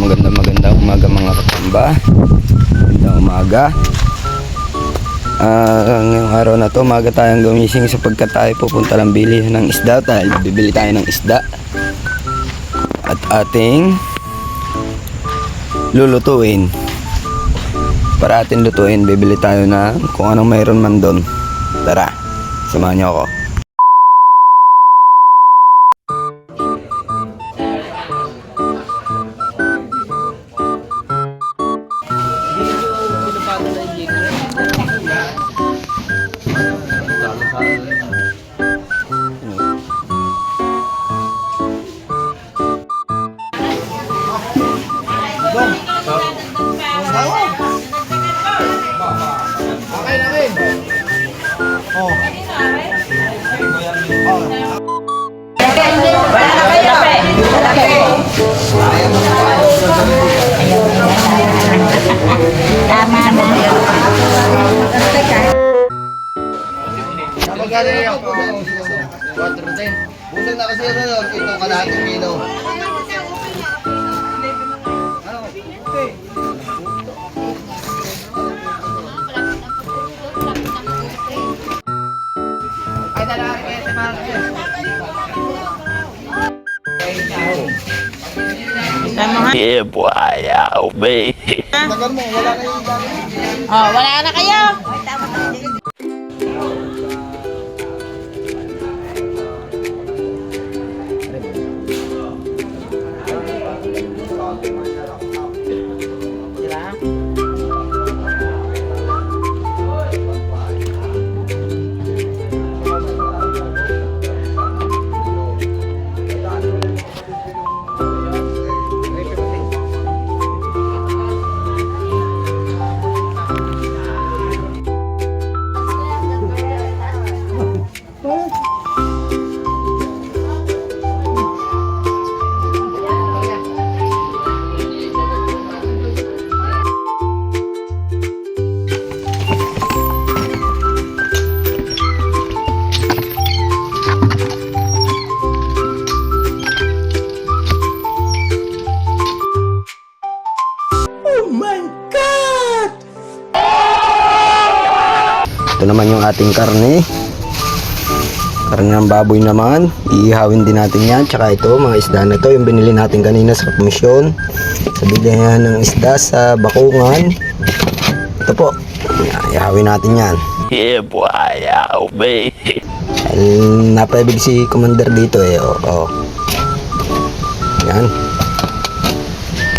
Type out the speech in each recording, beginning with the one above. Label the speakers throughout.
Speaker 1: magandang magandang umaga mga katamba. Magandang umaga. Ah, ngayong araw na to, umaga tayong gumising sapagkat tayo pupunta lang bili ng isda dahil bibili tayo ng isda. At ating lulutuin. Para ating lutuin, bibili tayo na kung anong mayroon man doon. Tara, samahan niyo ako.
Speaker 2: 他 na po? 410. Bulan na kasi ano, ito kalahating kilo.
Speaker 3: Yeah, boy, I'll be.
Speaker 2: Yung.
Speaker 4: Oh, wala na kayo. Father.
Speaker 1: Ito naman yung ating karne. Karne ng baboy naman. Iihawin din natin yan. Tsaka ito, mga isda na to. Yung binili natin kanina sa komisyon. Sa bilihan ng isda sa bakungan. Ito po. Iihawin natin yan.
Speaker 3: Yeah, boy.
Speaker 1: Dahil napaibig si commander dito eh. O, o. Yan.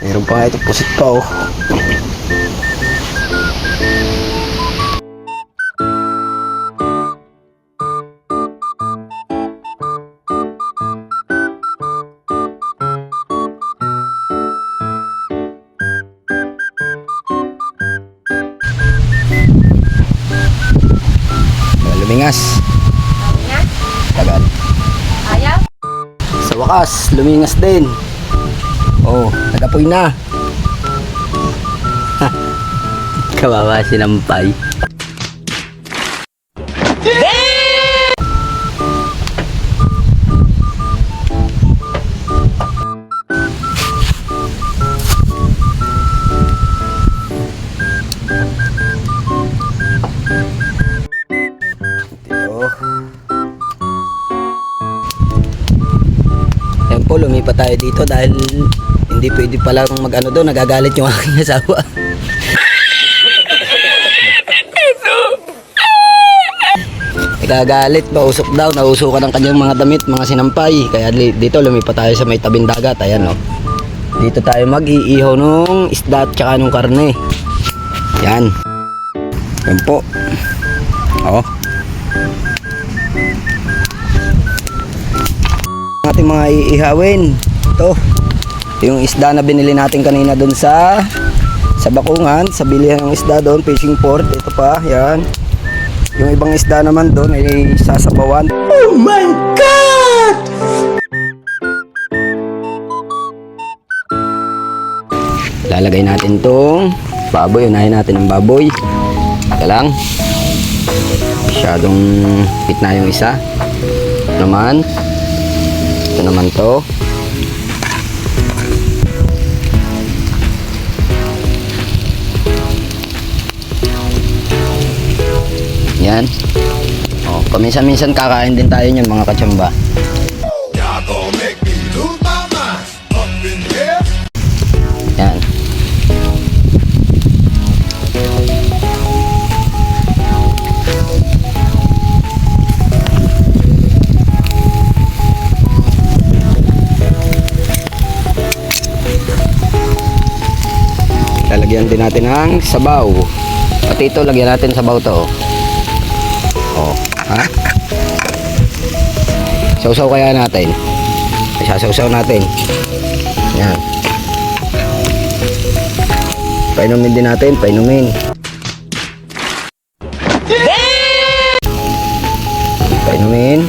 Speaker 1: Meron pa nga ito pusit pa oh. Ah, Lumingas. Tagal.
Speaker 4: Ayaw?
Speaker 1: Sa wakas, lumingas din. Oh, nagapoy na. Kawawa si Lampay. Lumipat tayo dito dahil hindi pwede palang mag-ano doon, nagagalit yung aking asawa. Nagagalit, pausok daw, nausukan ang kanyang mga damit, mga sinampay. Kaya dito lumipat tayo sa may tabing dagat, ayan o. Dito tayo mag-iihaw nung isda at saka nung karne. Yan. Yan po. Oh. Ating mga iihawin. Ito. Yung isda na binili natin kanina doon sa sa Bakungan, sa bilihan ng isda doon, fishing port. Ito pa, yan. Yung ibang isda naman doon ay sasabawan. Oh my God! Lalagay natin tong baboy. Unahin natin ang baboy. Ito lang. Masyadong na yung isa. Naman ito naman to. Yan. O, paminsan-minsan kakain din tayo niyan mga kachamba. Lalagyan din natin ng sabaw. Pati ito, lagyan natin sabaw to. Oh, ha? Sausaw kaya natin. Isasawsaw natin. Yan. Painumin din natin, painumin. Painumin.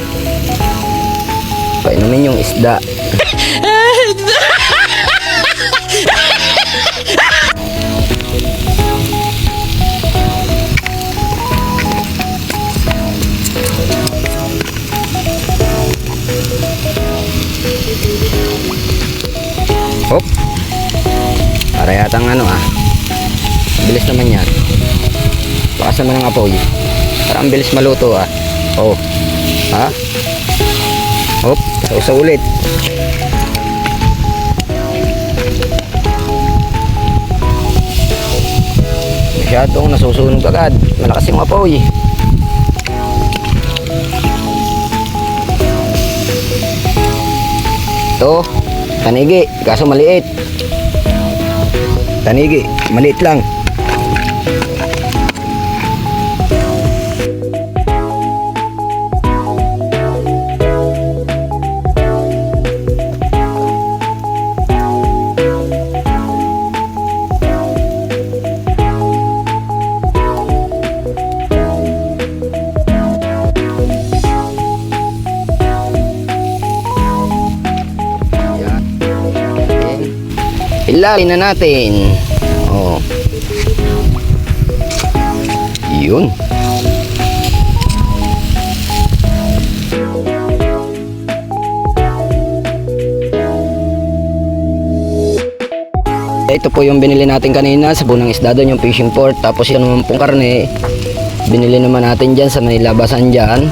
Speaker 1: Painumin yung isda. Para yatang ano ah. Bilis naman yan. Bakas naman ang apoy. Parang bilis maluto ah. Oh. Ha? Hop. Sausaw ulit. Masyadong nasusunog agad. Malakas yung apoy. Ito, tanigi, kaso maliit. Tanigi, maliit lang. Ilalim na natin. Oh. Yun. Ito po yung binili natin kanina sa punang isda doon yung fishing port. Tapos yun naman pong karne. Binili naman natin dyan sa may labasan dyan.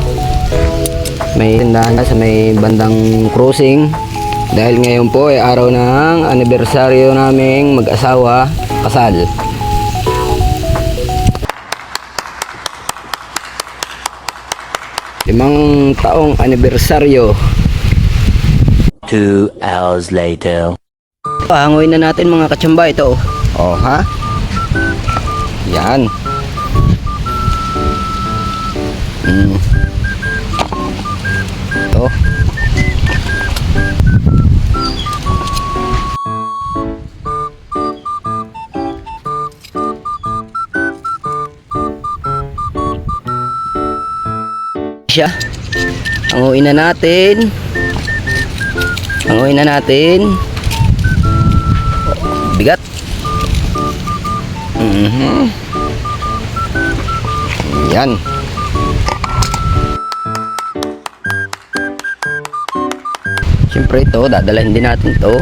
Speaker 1: May tindahan sa may bandang cruising. Dahil ngayon po ay araw ng anibersaryo naming mag-asawa, kasal. Limang taong anibersaryo.
Speaker 3: Two hours later.
Speaker 1: Pahangoy na natin mga katsamba ito. Oh, ha? Yan. Mm. Siya. Hanguin na natin. Hanguin na natin. Bigat. Mhm. Yan. Siyempre ito, dadalhin din natin to